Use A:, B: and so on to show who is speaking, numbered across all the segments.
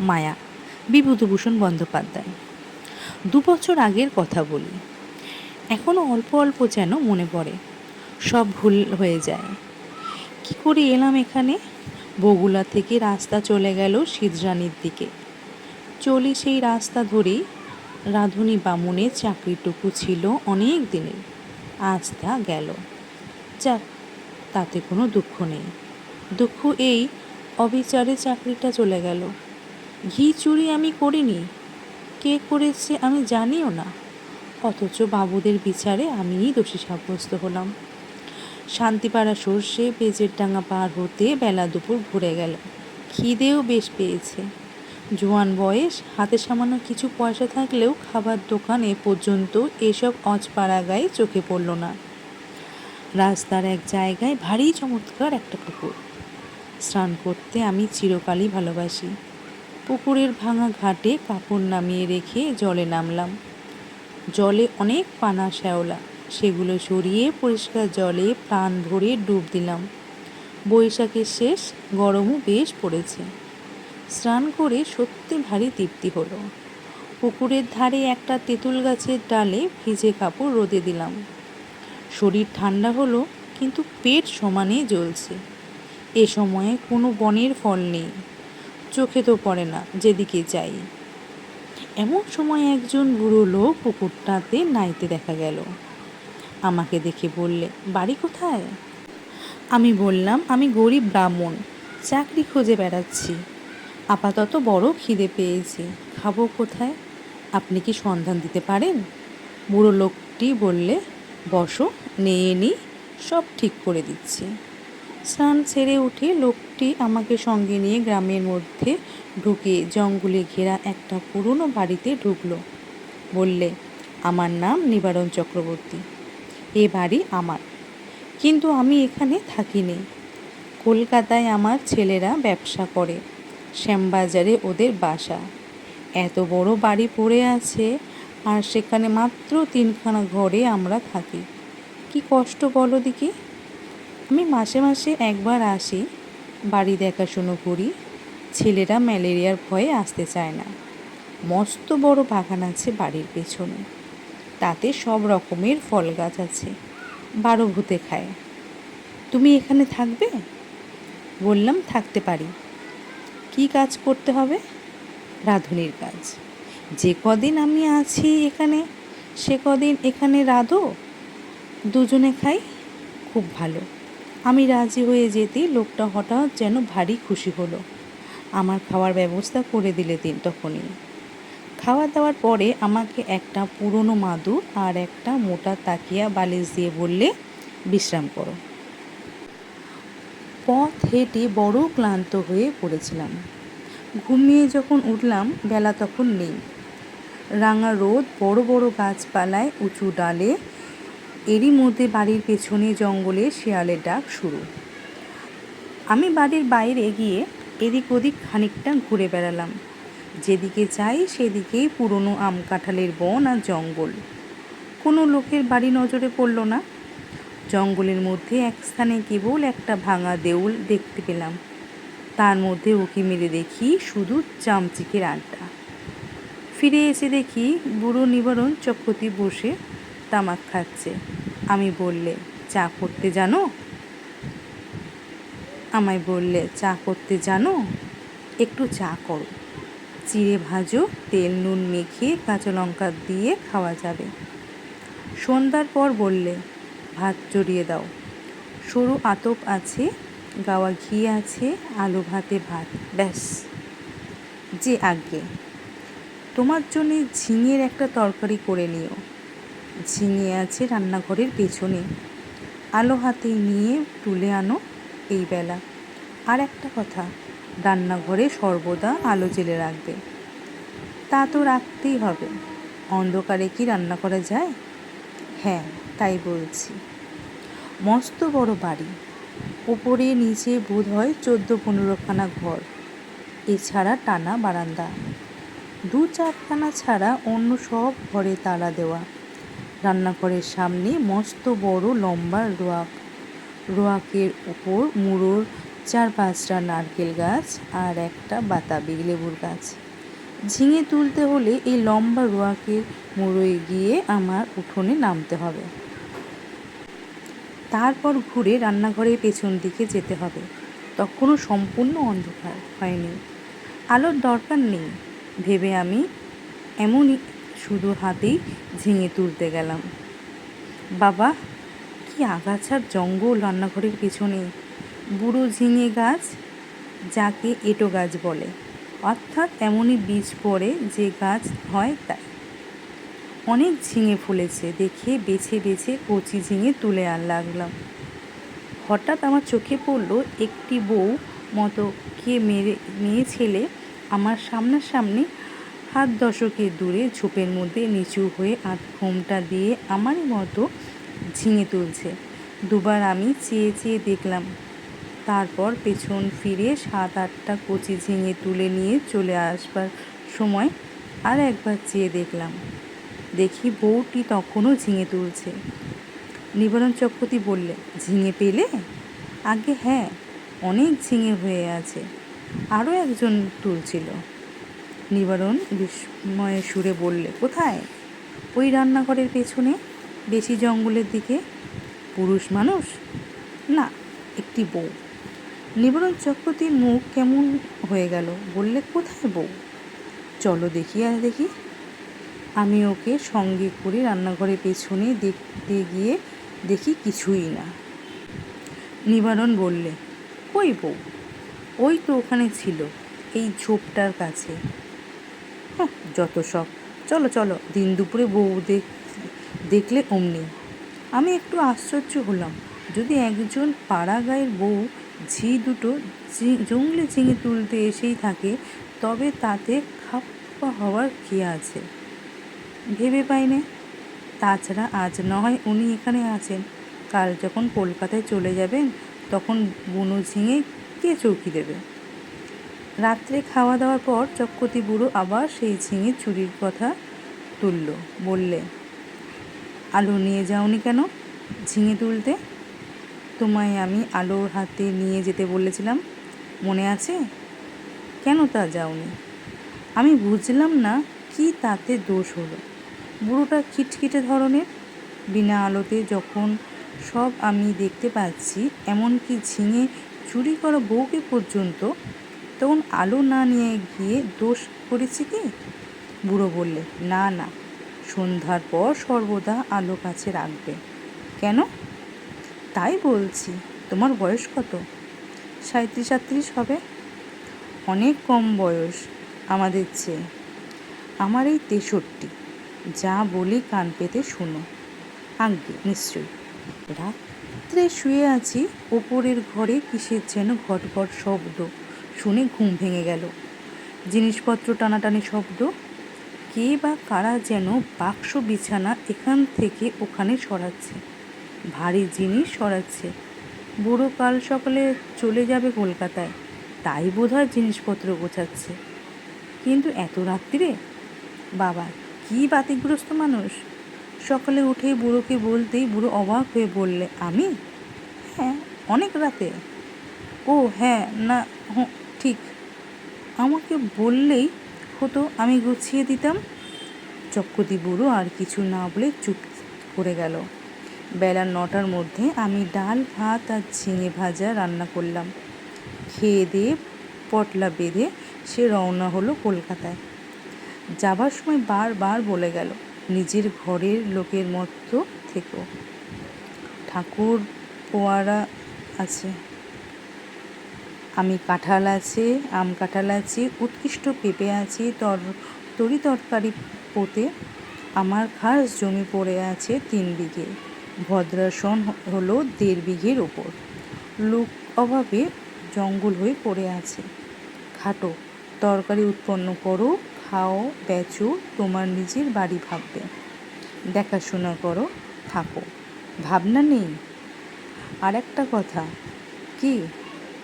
A: মায়া। বিভূতিভূষণ বন্দ্যোপাধ্যায়। দু বছর আগের কথা বলি। এখনও অল্প অল্প যেন মনে পড়ে। সব ভুল হয়ে যায়। কি করে এলাম এখানে? বগুলা থেকে রাস্তা চলে গেল সিদ্ধরানির দিকে। চলি সেই রাস্তা ধরেই রাধুনী বামুনের চাকরিটুকু ছিল অনেক দিনের। আজ তা গেল। যাক, তাতে কোনো দুঃখ নেই। দুঃখ এই অবিচারে চাকরিটা চলে গেল। ঘি চুরি আমি করিনি। কে করেছে আমি জানিও না। অথচ বাবুদের বিচারে আমিই দোষী সাব্যস্ত হলাম। শান্তিপাড়া সর্ষে পেঁচের ডাঙা পার হতে বেলা দুপুর ঘুরে গেল। খিদেও বেশ পেয়েছে। জোয়ান বয়স, হাতে সামান্য কিছু পয়সা থাকলেও খাবার দোকানে পর্যন্ত এসব অজপাড়া গায়ে চোখে পড়ল না। রাস্তার এক জায়গায় ভারী চমৎকার একটা পুকুর। স্নান করতে আমি চিরকালই ভালোবাসি। পুকুরের ভাঙা ঘাটে কাপড় নামিয়ে রেখে জলে নামলাম। জলে অনেক পানা শ্যাওলা, সেগুলো সরিয়ে পরিষ্কার জলে প্রাণ ভরে ডুব দিলাম। বৈশাখের শেষ, গরমও বেশ পড়েছে। স্নান করে সত্যি ভারী তৃপ্তি হলো। পুকুরের ধারে একটা তেঁতুল গাছের ডালে ভিজে কাপড় রোদে দিলাম। শরীর ঠান্ডা হলো, কিন্তু পেট সমানে জ্বলছে। এ সময়ে কোনো বনের ফল নেই। চোখে তো পড়ে না, যেদিকে যাই। এমন সময় একজন বুড়ো লোক পুকুরটাতে নাইতে দেখা গেল। আমাকে দেখে বললে, বাড়ি কোথায়? আমি বললাম, আমি গরিব ব্রাহ্মণ, চাকরি খুঁজে বেড়াচ্ছি। আপাতত বড় খিদে পেয়েছি, খাব কোথায়? আপনি কি সন্ধান দিতে পারেন? বুড়ো লোকটি বললে, বসো, নিয়ে নি, সব ঠিক করে দিচ্ছি। স্নান ছেড়ে উঠে লোকটি আমাকে সঙ্গে নিয়ে গ্রামের মধ্যে ঢুকে জঙ্গলে ঘেরা একটা পুরনো বাড়িতে ঢুকলো। বললে, আমার নাম নিবারণ চক্রবর্তী। এ বাড়ি আমার। কিন্তু আমি এখানে থাকিনি। কলকাতায় আমার ছেলেরা ব্যবসা করে। শ্যামবাজারে ওদের বাসা। এত বড় বাড়ি পড়ে আছে, আর সেখানে মাত্র তিনখানা ঘরে আমরা থাকি। কি কষ্ট বলো দিকে আমি মাসে মাসে একবার আসি, বাড়ি দেখাশুনো করি, ছেলেরা ম্যালেরিয়ার ভয়ে আসতে চায় না। মস্ত বড় বাগান আছে বাড়ির পেছনে। তাতে সব রকমের ফল গাছ আছে, বারো ভূতে খায়। তুমি এখানে থাকবে? বললাম, থাকতে পারি। কি কাজ করতে হবে? রাঁধুনির কাজ। যে কদিন আমি আছি এখানে, সে কদিন এখানে রাঁধো? দুজনে খাই, খুব ভালো। আমি রাজি হয়ে যেতে লোকটা হঠাৎ যেন ভারী খুশি হলো। আমার খাওয়ার ব্যবস্থা করে দিলে দিন তখনই খাওয়া দাওয়ার পরে আমাকে একটা পুরনো মাদুর আর একটা মোটা তাকিয়া বালিশ দিয়ে বললে, বিশ্রাম করো। পথ হেঁটে বড় ক্লান্ত হয়ে পড়েছিলাম। ঘুমিয়ে যখন উঠলাম, বেলা তখন নেই। রাঙা রোদ বড় বড় গাছপালায় উঁচু ডালে এরই মধ্যে বাড়ির পেছনে জঙ্গলে শেয়ালের ডাক শুরু। আমি বাড়ির বাইরে গিয়ে এদিক ওদিক খানিকটা ঘুরে বেড়ালাম। যেদিকে যাই সেদিকেই পুরনো আম কাঁঠালের বন আর জঙ্গল। কোনো লোকের বাড়ি নজরে পড়ল না। জঙ্গলের মধ্যে এক স্থানে কেবল একটা ভাঙা দেউল দেখতে পেলাম। তার মধ্যে উকি মেরে দেখি শুধু চামচিকের আড্ডা। ফিরে এসে দেখি বুড়ো নিবারণ চক্রতি বসে তামাক খাচ্ছে। আমি বললে, চা করতে জানো? আমায় বললে, চা করতে জানো? একটু চা করো। চিড়ে ভাজো, তেল, নুন মেখে কাঁচা লঙ্কা দিয়ে খাওয়া যাবে। সন্ধ্যার পর বললে, ভাত জড়িয়ে দাও। সরু আতপ আছে, গাওয়া ঘি আছে, আলু ভাতে ভাত, ব্যাস। যে আগে তোমার জন্যে ঝিঙের একটা তরকারি করে নিও। ঝিঙে আছে রান্নাঘরের পেছনে। আলো হাতে নিয়ে তুলে আনো এই বেলা। আর একটা কথা, রান্নাঘরে সর্বদা আলো জেলে রাখবে। তা তো রাখতেই হবে। অন্ধকারে কি রান্না করা যায়? হ্যাঁ তাই বলছি। মস্ত বড় বাড়ি। উপরে নিচে বোধ হয় চোদ্দ পনেরোখানা ঘর। এছাড়া টানা বারান্দা। দু চারখানা ছাড়া অন্য সব ঘরে তালা দেওয়া। রান্নাঘরের সামনে মস্ত বড় লম্বা রোয়াক। রোয়াকের উপর মুড়োর চার পাঁচটা নারকেল গাছ আর একটা বাতাবি লেবুর গাছ। ঝিঙে তুলতে হলে এই লম্বা রোয়াকে মুড়োয় গিয়ে আমার উঠোনে নামতে হবে। তারপর ঘুরে রান্নাঘরের পেছন দিকে যেতে হবে। তখনও সম্পূর্ণ অন্ধকার হয়নি। আলোর দরকার নেই। ভেবে আমি এমনই শুধু হাতেই ঝিঙে তুলতে গেলাম। বাবা, কি আগাছার জঙ্গল রান্নাঘরের পিছনে? বুড়ো ঝিঙে গাছ, যাকে এঁটো গাছ বলে। অর্থাৎ এমনই বীজ পড়ে যে গাছ হয় তাই। অনেক ঝিঙে ফুলেছে দেখে বেছে বেছে কচি ঝিঙে তুলে আর লাগলাম। হঠাৎ আমার চোখে পড়ল একটি বউ মতো কে মেরে মেয়ে ছেলে আমার সামনাসামনি হাত দশকের দূরে ঝোপের মধ্যে নিচু হয়ে আধ ঘোমটা দিয়ে আমারই মতো ঝিঙে তুলছে। দুবার আমি চেয়ে চেয়ে দেখলাম, তারপর পেছন ফিরে সাত আটটা কচি ঝিঙে তুলে নিয়ে চলে আসবার সময় আর একবার চেয়ে দেখলাম, দেখি বউটি তখনও ঝিঙে তুলছে। নিবারণ চক্রবর্তী বললে, ঝিঙে পেলে? আগে হ্যাঁ অনেক ঝিঙে হয়ে আছে, আরও একজন তুলছিল। নিবারণ বিস্ময়ে সুরে বললে, কোথায়? ওই রান্নাঘরের পেছনে? বেশি জঙ্গলের দিকে? পুরুষ মানুষ? না, একটি বউ। নিবারণ চক্রবর্তীর মুখ কেমন হয়ে গেল, বললে, কোথায় বউ? চলো দেখি আর দেখি। আমি ওকে সঙ্গে করে রান্নাঘরের পেছনে দেখতে গিয়ে দেখি কিছুই না। নিবারণ বললে, কই বউ? ওই তো ওখানে ছিল, এই ঝোপটার কাছে। যত সব। চলো চলো, দিন দুপুরে বউ দেখ দেখলে অমনি। আমি একটু আশ্চর্য হলাম, যদি একজন পাড়া গায়ের বউ ঝি দুটো জঙ্গলে ঝিঙে তুলতে এসেই থাকে, তবে তাতে খাপ্পা হওয়ার কী আছে? ভেবে পাইনে তাছাড়া আজ নয় উনি এখানে আছেন। কাল যখন কলকাতায় চলে যাবেন, তখন বুনো ঝিঙে কে চৌকি দেবে? রাত্রে খাওয়া দাওয়ার পর চক্রতি বুড়ো আবার সেই ঝিঙে চুরির কথা তুলল, বললে, আলু নিয়ে যাওনি কেন ঝিঙে তুলতে? তোমায় আমি আলোর হাতে নিয়ে যেতে বলেছিলাম, মনে আছে? কেন তা যাওনি? আমি বুঝলাম না কি তাতে দোষ হলো। বুড়োটা খিটখিটে ধরনের, বিনা আলোতে যখন সব আমি দেখতে পাচ্ছি, এমনকি ঝিঙে চুরি করা বউকে পর্যন্ত তখন আলো না নিয়ে গিয়ে দোষ করেছি কি? বুড়ো বললে, না না, সন্ধ্যার পর সর্বদা আলো কাছে রাখবে। কেন? তাই বলছি, তোমার বয়স কত? সাঁত্রিশ আটত্রিশ হবে। অনেক কম বয়স আমাদের চেয়ে। আমার এই তেষট্টি, যা বলি কান পেতে শুনো। আজ্ঞে, নিশ্চয়ই। রাত্রে শুয়ে আছি, ওপরের ঘরে কিসের যেন ঘট ঘট শব্দ। শুনে ঘুম ভেঙে গেল। জিনিসপত্র টানাটানি শব্দ, কে বা কারা যেন বাক্স বিছানা এখান থেকে ওখানে সরাচ্ছে। ভারী জিনিস সরাচ্ছে। বুড়ো কাল সকালে চলে যাবে কলকাতায়, তাই বোধহয় জিনিসপত্র গোছাচ্ছে। কিন্তু এত রাত্রিরে? বাবা, কী বাতিগ্রস্ত মানুষ। সকালে উঠেই বুড়োকে বলতেই বুড়ো অবাক হয়ে বললে, আমি? হ্যাঁ অনেক রাতে। ও হ্যাঁ না আমাকে বললেই হতো, আমি গুছিয়ে দিতাম। চক্রতি বুড়ো আর কিছু না বলে চুপ করে গেল। বেলা নটার মধ্যে আমি ডাল, ভাত আর ঝিঙে ভাজা রান্না করলাম। খেয়ে দিয়ে পটলা বেঁধে সে রওনা হলো কলকাতায়। যাবার সময় বারবার বলে গেল, নিজের ঘরের লোকের মতো থেকো। ঠাকুর, পোয়ারা আছে। আমি কাঁঠাল আছে, আম কাঁঠাল আছে, উৎকৃষ্ট পেঁপে আছে, তর, তরি তরকারি পোতে আমার খাস জমি পড়ে আছে তিন বিঘে। ভদ্রাসন হলো দেড় বিঘের ওপর। লোক অভাবে জঙ্গল হয়ে পড়ে আছে। খাটো, তরকারি উৎপন্ন করো, খাও, বেচো, তোমার নিজের বাড়ি ভাববে। দেখাশোনা করো, থাকো। ভাবনা নেই। আর একটা কথা, কি?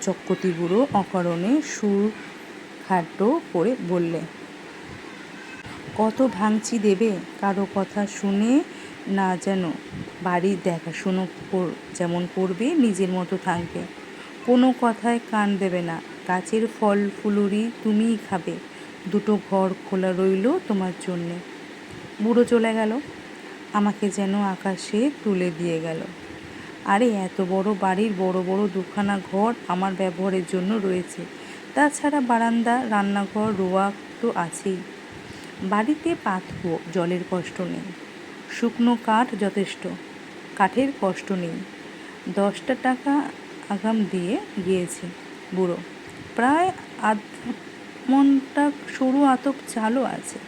A: চক্রতি বুড়ো অকারণে সুর খাটো করে বললে, কত ভাঙচি দেবে কারও কথা শুনে না যেন বাড়ির দেখাশুনো যেমন করবে নিজের মতো থাকবে। কোনো কথায় কান দেবে না, গাছের ফল ফুলুরি তুমিই খাবে, দুটো ঘর খোলা রইল তোমার জন্যে। বুড়ো চলে গেল, আমাকে যেন আকাশে তুলে দিয়ে গেল। আরে, এত বড় বাড়ির বড় বড় দুখানা ঘর আমার ব্যবহারের জন্য রয়েছে। তাছাড়া বারান্দা, রান্নাঘর, রোয়া তো আছেই। বাড়িতে পাতবো জলের কষ্ট নেই। শুকনো কাঠ যথেষ্ট, কাঠের কষ্ট নেই। দশটা টাকা আগাম দিয়ে গিয়েছে, বুড়ো। প্রায় আধ মনটা সরু আতক চালও আছে,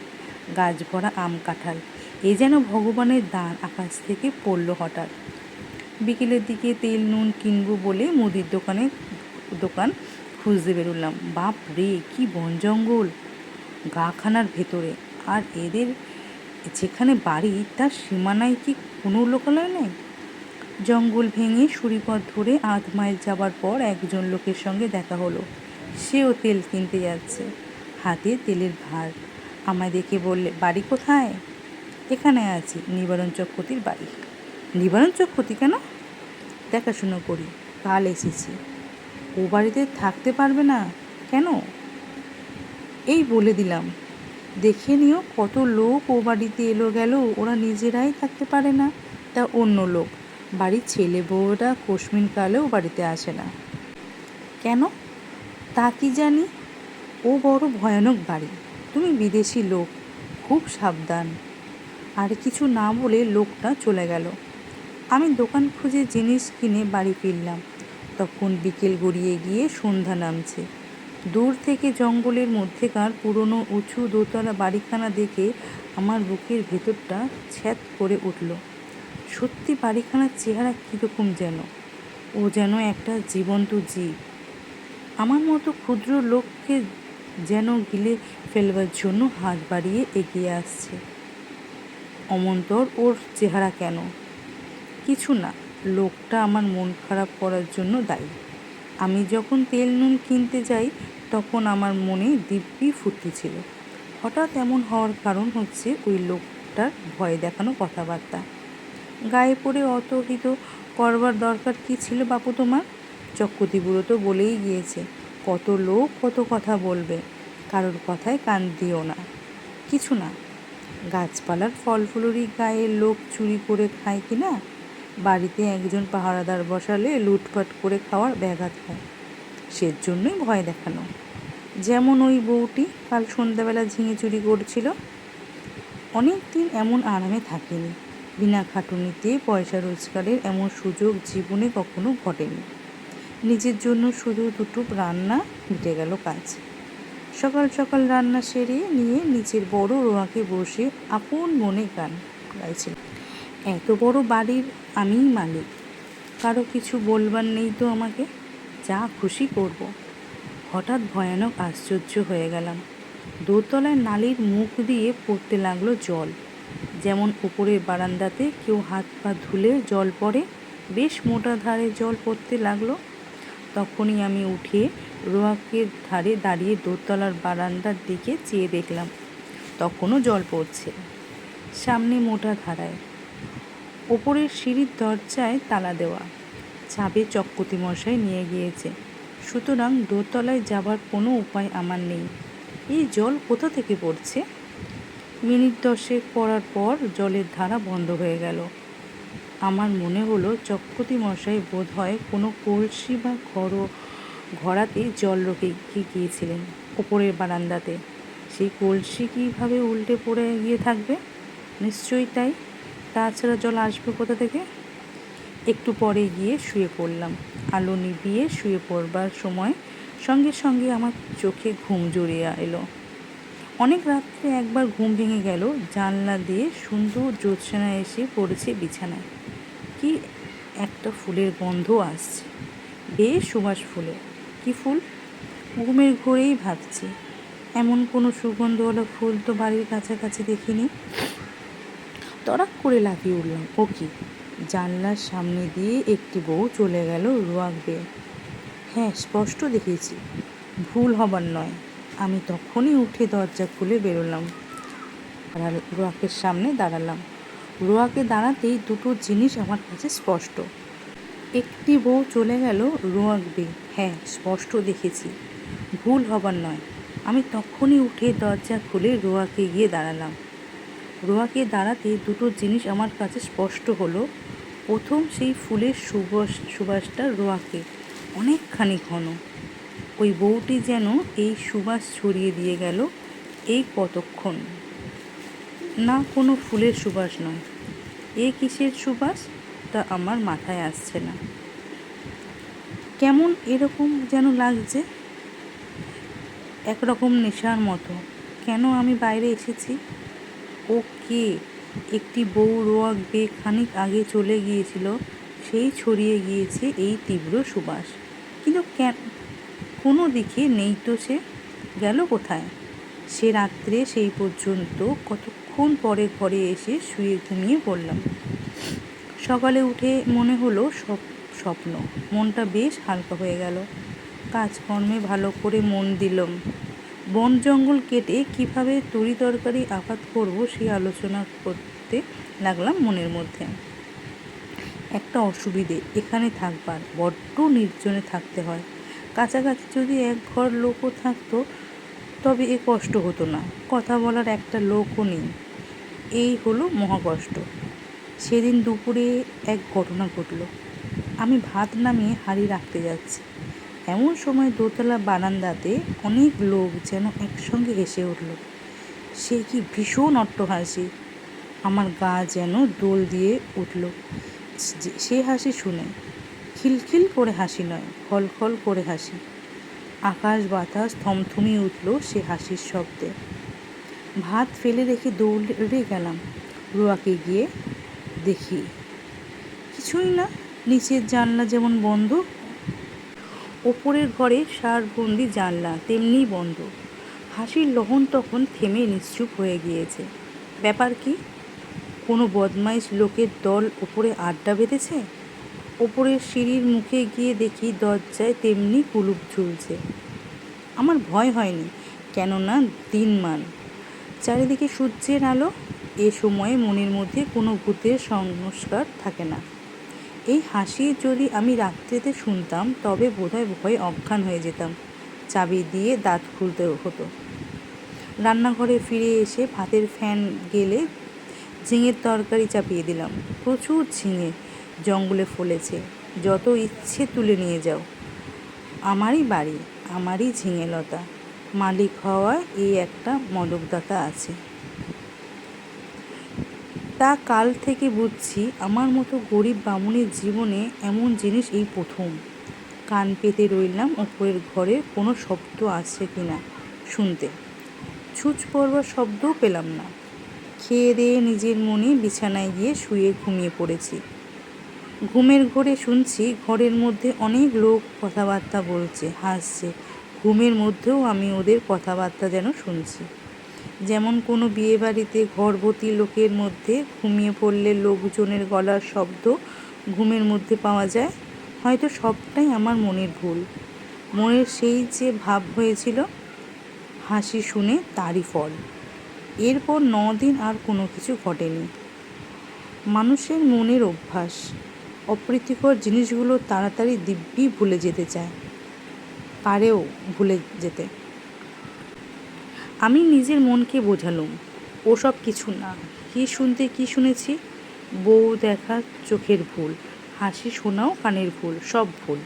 A: গাছ ভরা আম কাঁঠাল। এ যেন ভগবানের দান আকাশ থেকে পড়ল হঠাৎ। বিকেলের দিকে তেল, নুন কিনবো বলে মুদির দোকানে, দোকান খুঁজতে বেরোলাম। বাপ রে, কি বন জঙ্গল। গাখানার ভেতরে। আর এদের যেখানে বাড়ি, তার সীমানায় কি কোনো লোকালয় নেই? জঙ্গল ভেঙে সুরিপথ ধরে আধ মাইল যাবার পর একজন লোকের সঙ্গে দেখা হলো। সেও তেল কিনতে যাচ্ছে। হাতে তেলের ভার। আমায় দেখে বললে, বাড়ি কোথায়? এখানে আছি, নিবারণ চক্রবর্তীর বাড়ি। নিবারণ চক্রবর্তী কেন? দেখাশুনো করি, কাল এসেছি। ও বাড়িতে থাকতে পারবে না কেন? এই বলে দিলাম। দেখে নিও কত লোক ও বাড়িতে এলো গেল, ওরা নিজেরাই থাকতে পারে না। তা অন্য লোক, বাড়ির ছেলে বউরা কোশমিন কালেও বাড়িতে আসে না। কেন? তা কি জানি? ও বড় ভয়ানক বাড়ি, তুমি বিদেশি লোক, খুব সাবধান। আর কিছু না বলে লোকটা চলে গেল। আমি দোকান খুঁজে জিনিস কিনে বাড়ি ফিরলাম। তখন বিকেল গড়িয়ে গিয়ে সন্ধ্যা নামছে। দূর থেকে জঙ্গলের মধ্যেকার পুরনো উঁচু দোতলা বাড়িখানা দেখে আমার বুকের ভেতরটা ছ্যাদ করে উঠল। সত্যি বাড়িখানার চেহারা কীরকম যেন? ও যেন একটা জীবন্ত জীব। আমার মতো ক্ষুদ্র লোককে যেন গিলে ফেলবার জন্য হাত বাড়িয়ে এগিয়ে আসছে। অমন্তর ওর চেহারা কেন? কিছু না, লোকটা আমার মন খারাপ করার জন্য দায়ী। আমি যখন তেল নুন কিনতে যাই, তখন আমার মনে দিব্যি ফুর্তি ছিল। হঠাৎ এমন হওয়ার কারণ হচ্ছে ওই লোকটার ভয় দেখানো কথাবার্তা। গায়ে পড়ে অতহিত করবার দরকার কি ছিল বাপু তোমার? চক্রতি বুড়ো তো বলেই গিয়েছে, কত লোক কত কথা বলবে, কারোর কথায় কান দিও না। কিছু না, গাছপালার ফল ফুলুরি গায়ে লোক চুরি করে খায় কি না? বাড়িতে একজন পাহারাদার বসালে লুটপাট করে খাওয়ার ব্যাঘাত হয়। সেজন্যই ভয় দেখানো। যেমন ওই বউটি কাল সন্ধ্যাবেলা ঝিঙে চুরি করছিল। অনেক দিন এমন আরামে থাকেনি। বিনা খাটুনিতে পয়সা রোজগারের এমন সুযোগ জীবনে কখনো ঘটেনি। নিজের জন্য শুধু দুটো রান্না মিটে গেল কাজ। সকাল সকাল রান্না সেরে নিয়ে নিচের বড় রোয়াকে বসে আপন মনে গান গাইছিল। এত বড় বাড়ির আমিই মালিক। কারও কিছু বলবার নেই তো আমাকে, যা খুশি করব। হঠাৎ ভয়ানক আশ্চর্য হয়ে গেলাম। দোতলায় নালির মুখ দিয়ে পড়তে লাগল জল। যেমন উপরের বারান্দাতে কেউ হাত পা ধুলে জল পড়ে, বেশ মোটা ধারে জল পড়তে লাগল। তখনই আমি উঠে রোয়াকের ধারে দাঁড়িয়ে দোতলার বারান্দার দিকে চেয়ে দেখলাম, তখনও জল পড়ছে। সামনে মোটা ধারায়। ওপরের সিঁড়ির দরজায় তালা দেওয়া। চাবি চক্কতি মশাই নিয়ে গিয়েছে। সুতরাং দোতলায় যাবার কোনো উপায় আমার নেই। এই জল কোথা থেকে পড়ছে? মিনিট দশেক পড়ার পর জলের ধারা বন্ধ হয়ে গেল। আমার মনে হলো চক্রতি মশাই বোধ হয় কোনো কলসি বা ঘর, ঘোড়াতে জল রেখে গিয়েছিলেন ওপরের বারান্দাতে। সেই কলসি কীভাবে উল্টে পড়ে গিয়ে থাকবে? নিশ্চয়ই তাই। তাছাড়া জল আসবে কোথা থেকে? একটু পরে গিয়ে শুয়ে পড়লাম। আলো নিভিয়ে শুয়ে পড়বার সময় সঙ্গে সঙ্গে আমার চোখে ঘুম জড়িয়ে এলো। অনেক রাত্রে একবার ঘুম ভেঙে গেল, জানলা দিয়ে সুন্দর জ্যোৎস্না এসে পড়েছে বিছানায়। কি একটা ফুলের গন্ধ আসছে। বেশ সুবাস ফুলের কি ফুল? ঘুমের ঘোরেই ভাবছি। এমন কোনো সুগন্ধওয়ালা ফুল তো বাড়ির কাছাকাছি দেখিনি। তড়াক করে লাফিয়ে উঠলাম। ও কি জানলার সামনে দিয়ে একটি বউ চলে গেল রোয়াক বেয়ে হ্যাঁ স্পষ্ট দেখেছি। ভুল হবার নয়। আমি তখনই উঠে দরজা খুলে বেরোলাম। রোয়াকের সামনে দাঁড়ালাম। রোয়াকে দাঁড়াতেই দুটো জিনিস আমার কাছে স্পষ্ট। একটি বউ চলে গেল রোয়াকবে হ্যাঁ স্পষ্ট দেখেছি। ভুল হবার নয়। আমি তখনই উঠে দরজা খুলে রোয়াকে গিয়ে দাঁড়ালাম। রোয়াকে দাঁড়াতে দুটো জিনিস আমার কাছে স্পষ্ট হলো। প্রথম সেই ফুলের সুবাস, সুবাসটা রোয়াকে অনেকখানি ঘন। ওই বউটি যেন এই সুবাস ছড়িয়ে দিয়ে গেল এই কতক্ষণ। না, কোনো ফুলের সুবাস নয়। এ কিসের সুবাস? তা আমার মাথায় আসছে না। কেমন এরকম যেন লাগছে? একরকম নেশার মতো। কেন আমি বাইরে এসেছি? ও কে একটি বউ রোয়াক বে খানিক আগে চলে গিয়েছিল, সেই ছড়িয়ে গিয়েছে এই তীব্র সুবাস। কিন্তু কেন? কোনো দিকে নেই তো সে। গেল কোথায়? সে রাত্রে সেই পর্যন্ত কতক্ষণ পরে ঘরে এসে শুয়ে ঘুমিয়ে পড়লাম। সকালে উঠে মনে হলো সব স্বপ্ন। মনটা বেশ হালকা হয়ে গেল। কাজকর্মে ভালো করে মন দিলাম। বন জঙ্গল কেটে কীভাবে তরি তরকারি আঘাত করব সেই আলোচনা করতে লাগলাম মনের মধ্যে। একটা অসুবিধে, এখানে থাকবার, বড্ড নির্জনে থাকতে হয়। কাছাকাছি যদি এক ঘর লোকও থাকতো, তবে এ কষ্ট হতো না। কথা বলার একটা লোকও নেই। এই হলো মহাকষ্ট। সেদিন দুপুরে এক ঘটনা ঘটল। আমি ভাত নামিয়ে হাঁড়ি রাখতে যাচ্ছি। এমন সময় দোতলা বারান্দাতে অনেক লোক যেন একসঙ্গে হেসে উঠল। সে কি ভীষণ অট্টহাসি। আমার গা যেন দোল দিয়ে উঠল। সে হাসি শুনে। খিলখিল করে হাসি নয় খলখল করে হাসি। আকাশ বাতাস থমথমিয়ে উঠল সে হাসির শব্দে। ভাত ফেলে রেখে দৌড়ে গেলাম। রোয়াকে গিয়ে দেখি। কিছুই না, নিচের জানলা যেমন বন্ধ ওপরের ঘরে সারবন্দি জানলা, তেমনি বন্ধ। হাসির লহন তখন থেমে নিশ্চুপ হয়ে গিয়েছে। ব্যাপার কি? কোনো বদমাইশ লোকের দল ওপরে আড্ডা বেঁধেছে? ওপরের সিঁড়ির মুখে গিয়ে দেখি দরজায় তেমনি কুলুপ ঝুলছে। আমার ভয় হয়নি, কেননা দিনমান চারিদিকে সূর্যের আলো, এ সময়ে মনের মধ্যে কোনো ভূতের সংস্কার থাকে না। এই হাসি যদি আমি রাত্রিতে শুনতাম, তবে বোধহয় ভয়ে অজ্ঞান হয়ে যেতাম। চাবি দিয়ে দাঁত খুলতে হতো। রান্নাঘরে ফিরে এসে ভাতের ফ্যান গেলে ঝিঙের তরকারি চাপিয়ে দিলাম। প্রচুর ঝিঙে জঙ্গলে ফলেছে। যত ইচ্ছে তুলে নিয়ে যাও। আমারই বাড়ি, আমারই ঝিঙে লতা মালিক হওয়ায় এই একটা মদকদাতা আছে। তা কাল থেকে বুঝছি আমার মতো গরিব বামুনের জীবনে এমন জিনিস এই প্রথম। কান পেতে রইলাম ওপরের ঘরে কোনো শব্দ আছে কি না শুনতে। ছুঁচ পড়বার শব্দও পেলাম না। খেয়ে দিয়ে নিজের মনে বিছানায় গিয়ে শুয়ে ঘুমিয়ে পড়েছি। ঘুমের ঘরে শুনছি ঘরের মধ্যে অনেক লোক কথাবার্তা বলছে, হাসছে। ঘুমের মধ্যেও আমি ওদের কথাবার্তা যেন শুনছি। যেমন কোনো বিয়েবাড়িতে ঘরবতী লোকের মধ্যে ঘুমিয়ে পড়লে লোকজনের গলার শব্দ ঘুমের মধ্যে পাওয়া যায়, হয়তো সবটাই আমার মনের ভুল। মনের সেই যে ভাব হয়েছিল, হাসি শুনে তারই ফল। এরপর দিন আর কোনো কিছু ঘটেনি। মানুষের মনের অভ্যাস, অপ্রীতিকর জিনিসগুলো তাড়াতাড়ি দিব্যি ভুলে যেতে চায়। পারেও ভুলে যেতে। আমি নিজের মনকে বোঝালুম। ওসব কিছু না। কি শুনতে কি শুনেছি? বউ দেখা চোখের ভুল, হাসি শোনাও কানের ভুল, সব ভুল।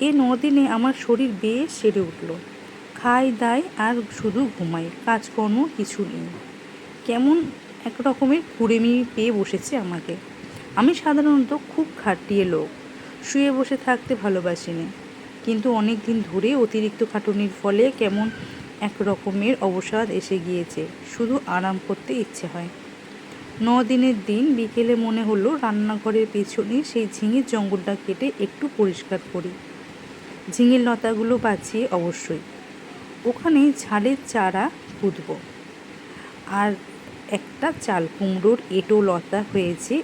A: এ নদিনে আমার শরীর বেশ সেরে উঠল। খাই দায় আর শুধু ঘুমাই, কাজকর্ম কিছু নেই। কেমন এক রকমের কুড়েমি পেয়ে বসেছে আমাকে। আমি সাধারণত খুব খাটিয়ে লোক, শুয়ে বসে থাকতে ভালোবাসি না। কিন্তু অনেক দিন ধরে অতিরিক্ত খাটুনির ফলে কেমন এক রকমের অবসাদ এসে গিয়েছে। শুধু আরাম করতে ইচ্ছে হয়। ন দিনের দিন বিকেলে মনে হলো রান্নাঘরের পেছনে সেই ঝিঙের জঙ্গলটা কেটে একটু পরিষ্কার করি। ঝিঙের লতাগুলো বাঁচিয়ে অবশ্যই। ওখানে ঝালের চারা পুঁতব। আর একটা চাল কুমড়োর এঁটো লতা হয়েছে।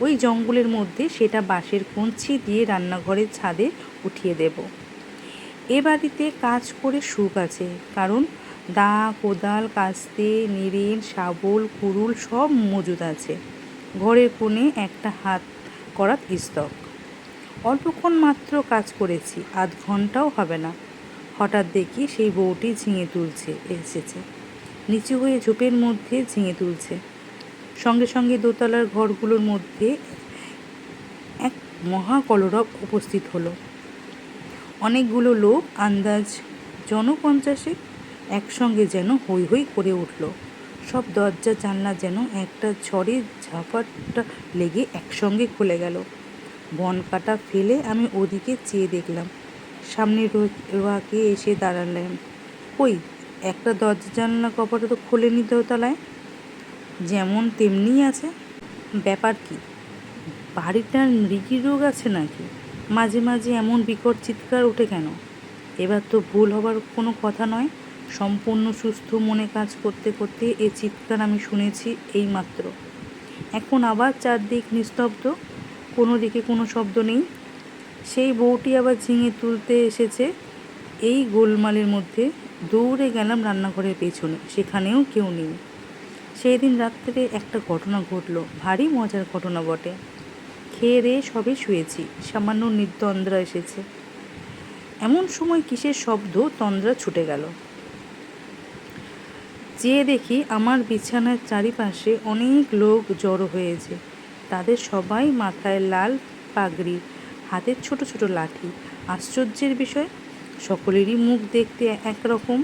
A: ওই জঙ্গলের মধ্যে সেটা বাঁশের কঞ্চি দিয়ে রান্নাঘরের ছাদে উঠিয়ে দেব। এ বাড়িতে কাজ করে সুখ আছে, কারণ দা, কোদাল, কাস্তে, নিরেন, শাবল, কুরুল সব মজুদ আছে। ঘরের কোণে একটা হাত করা স্তক অল্পক্ষণ মাত্র কাজ করেছি, আধ ঘন্টাও হবে না। হঠাৎ দেখি সেই বউটি ঝিঙে তুলছে, এসেছে। নিচু হয়ে ঝোপের মধ্যে ঝিঙে তুলছে। সঙ্গে সঙ্গে দোতলার ঘরগুলোর মধ্যে এক মহা কলরব উপস্থিত হলো। অনেকগুলো লোক আন্দাজ জনপঞ্চাশে একসঙ্গে যেন হৈ হৈ করে উঠল। সব দরজা, জানলা যেন একটা ঝড়ের ঝাপটা লেগে একসঙ্গে খুলে গেল। বন কাটা ফেলে আমি ওদিকে চেয়ে দেখলাম, সামনে রোয়াকে এসে দাঁড়ালেন। কই, একটা দরজা, জানলা কপাটা তো খুলে খোলেনি দোতলায়? যেমন তেমনি আছে। ব্যাপার কি, বাড়িটার মৃগী রোগ আছে নাকি? মাঝে মাঝে এমন বিকট চিৎকার ওঠে কেন? এবার তো ভুল হবার কোনো কথা নয়। সম্পূর্ণ সুস্থ মনে কাজ করতে করতে এ চিৎকার আমি শুনেছি এই মাত্র এখন আবার চারদিক নিস্তব্ধ, কোনো দিকে কোনো শব্দ নেই। সেই বউটি আবার ঝিঙে তুলতে এসেছে। এই গোলমালের মধ্যে দৌড়ে গেলাম রান্নাঘরের পেছনে, সেখানেও কেউ নেই। সেই দিন রাত্রে একটা ঘটনা ঘটলো, ভারী মজার ঘটনা বটে। খেয়ে রেয়ে সবে শুয়েছি। সামান্য নির্তন্দ্রা এসেছে। এমন সময় কিসের শব্দ, তন্দ্রা ছুটে গেল। যেয়ে দেখি আমার বিছানার চারিপাশে অনেক লোক জড়ো হয়েছে। তাদের সবাই মাথায় লাল পাগড়ি হাতের ছোট ছোট লাঠি। আশ্চর্যের বিষয়, সকলেরই মুখ দেখতে একরকম।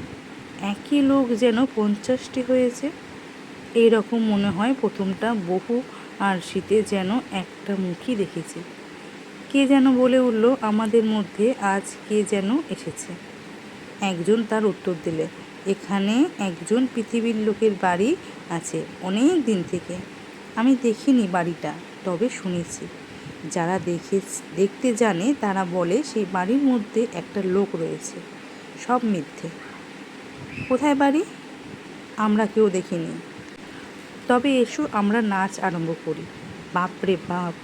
A: একই লোক যেন পঞ্চাশটি হয়েছে। এই রকম মনে হয় প্রথমটা বহু আর শীতে যেন একটা মুখই দেখেছি। কে যেন বলে উঠল, আমাদের মধ্যে আজ কে যেন এসেছে? একজন তার উত্তর দিলে, এখানে একজন পৃথিবীর লোকের বাড়ি আছে অনেক দিন থেকে। আমি দেখিনি বাড়িটা, তবে শুনেছি। যারা দেখে, দেখতে জানে, তারা বলে সেই বাড়ির মধ্যে একটা লোক রয়েছে। সব মিথ্যে। কোথায় বাড়ি? আমরা কেউ দেখিনি। তবে এসো, আমরা নাচ আরম্ভ করি। বাপরে বাপ,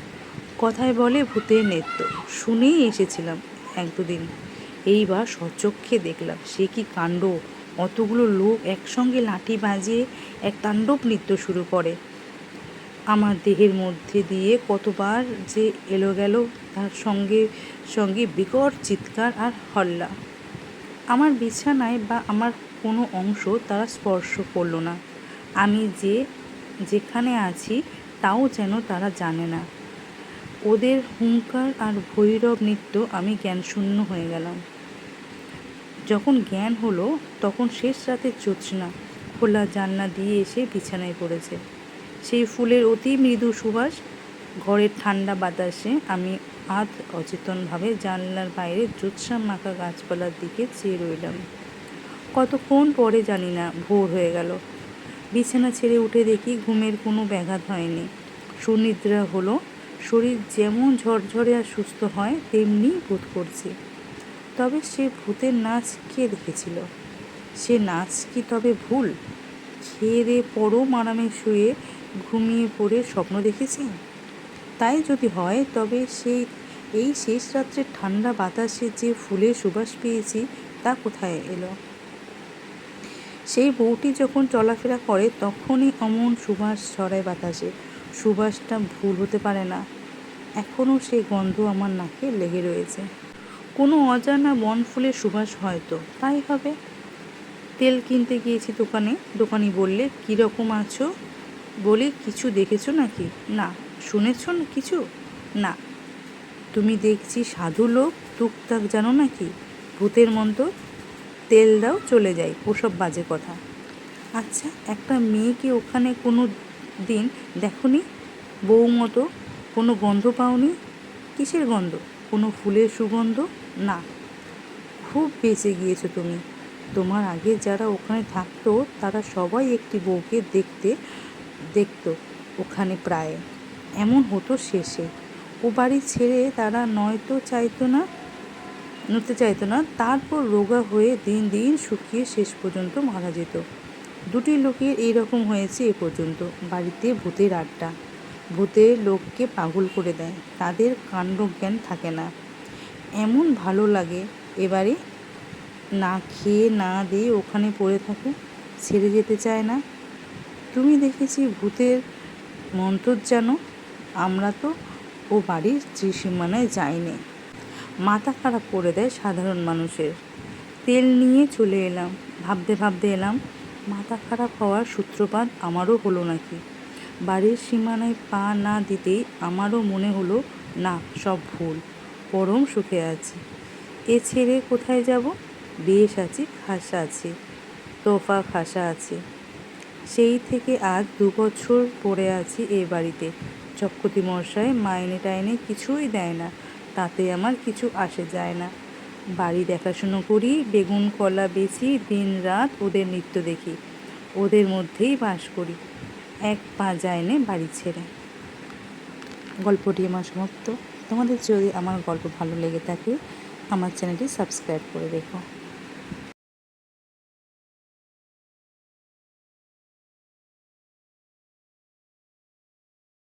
A: কথায় বলে ভূতের নৃত্য শুনেই এসেছিলাম এক দুদিন এইবার সচক্ষে দেখলাম, সে কি কাণ্ড? অতগুলো লোক একসঙ্গে লাঠি বাজিয়ে এক তাণ্ডব নৃত্য শুরু করে। আমার দেহের মধ্যে দিয়ে কতবার যে এলো গেল, তার সঙ্গে সঙ্গে বিকট চিৎকার আর হল্লা। আমার বিছানায় বা আমার কোনো অংশ তারা স্পর্শ করল না। আমি যে যেখানে আছি, তাও যেন তারা জানে না। ওদের হুঙ্কার আর ভৈরব নৃত্য আমি জ্ঞানশূন্য হয়ে গেলাম। যখন জ্ঞান হলো, তখন শেষ রাতে জ্যোৎস্না খোলা জানলা দিয়ে এসে বিছানায় পড়েছে। সেই ফুলের অতি মৃদু সুবাস, ঘরের ঠান্ডা বাতাসে আমি আধ অচেতনভাবে জানলার বাইরে জ্যোৎস্না মাখা গাছপালার দিকে চেয়ে রইলাম। কতক্ষণ পরে জানি না, ভোর হয়ে গেল। বিছানা ছেড়ে উঠে দেখি ঘুমের কোনো ব্যাঘাত হয়নি। সুনিদ্রা হলো, শরীর যেমন ঝরঝরে আর সুস্থ হয়, তেমনি বোধ করছি। তবে সে ভূতের নাচ কে দেখেছিল? সে নাচ কি তবে ভুল? খেয়ে দিয়ে পরম আরামে শুয়ে ঘুমিয়ে পড়ে স্বপ্ন দেখেছি? তাই যদি হয়, তবে সেই, এই শেষ রাত্রে ঠান্ডা বাতাসে যে ফুলের সুবাস পেয়েছি, তা কোথায় এলো? সেই বউটি যখন চলাফেরা করে, তখনই অমন সুবাস ছড়ায় বাতাসে। সুবাসটা ভুল হতে পারে না। এখনও সেই গন্ধ আমার নাকে লেগে রয়েছে। কোনো অজানা বন ফুলের সুবাস হয়তো, তাই হবে। তেল কিনতে গিয়েছি দোকানে, দোকানি বললে, কীরকম আছো? বলে, কিছু দেখেছ নাকি? না। শুনেছ কিছু? না। তুমি দেখছি সাধু লোক, টুকটাক জানো নাকি? ভূতের মন্ত্র তেল দাও, চলে যাই। ওসব বাজে কথা। আচ্ছা একটা মেয়েকে ওখানে কোনো দিন দেখনি? বউ মতো কোনো গন্ধ পাওনি? কিসের গন্ধ? কোনো ফুলের সুগন্ধ? না। খুব বেঁচে গিয়েছো তুমি। তোমার আগে যারা ওখানে থাকতো, তারা সবাই একটি বউকে দেখতে, দেখত ওখানে প্রায়। এমন হতো শেষে। ও বাড়ি ছেড়ে তারা নয়তো চাইতো না নড়তে চাইতো না তারপর রোগা হয়ে দিন দিন শুকিয়ে শেষ পর্যন্ত মারা যেত। দুটি লোকের এইরকম হয়েছে এ পর্যন্ত। বাড়িতে ভূতের আড্ডা। ভূতের লোককে পাগল করে দেয়। তাদের কাণ্ডজ্ঞান থাকে না। এমন ভালো লাগে এবারে না খেয়ে না দিয়ে ওখানে পড়ে থাকে। ছেড়ে যেতে চায় না। তুমি দেখেছি ভূতের মন্ত্র জানো আমরা তো ও বাড়ির ত্রিসীমানায় যায়নি মাথা খারাপ করে দেয় সাধারণ মানুষের। তেল নিয়ে চলে এলাম। ভাবতে ভাবতে এলাম, মাথা খারাপ হওয়ার সূত্রপাত আমারও হলো নাকি? বাড়ির সীমানায় পা না দিতেই আমারও মনে হলো, না, সব ভুল। পরম সুখে আছি। এ ছেড়ে কোথায় যাব? বেশ আছি, খাসা আছি, তোফা খাসা আছে। সেই থেকে আজ দু বছর পড়ে আছি এ বাড়িতে। চক্রতি মশাই মাইনে টাইনে কিছুই দেয় না। তাতে আমার কিছু আসে যায় না। বাড়ি দেখাশুনো করি, বেগুন, কলা বেচি, দিন রাত ওদের নৃত্য দেখি, ওদের মধ্যেই বাস করি। এক পা যায় না বাড়ি ছেড়ে। গল্পটি আমার সমাপ্ত। তোমাদের যদি আমার গল্প ভালো লেগে থাকে, আমার চ্যানেলটি সাবস্ক্রাইব করে রেখো।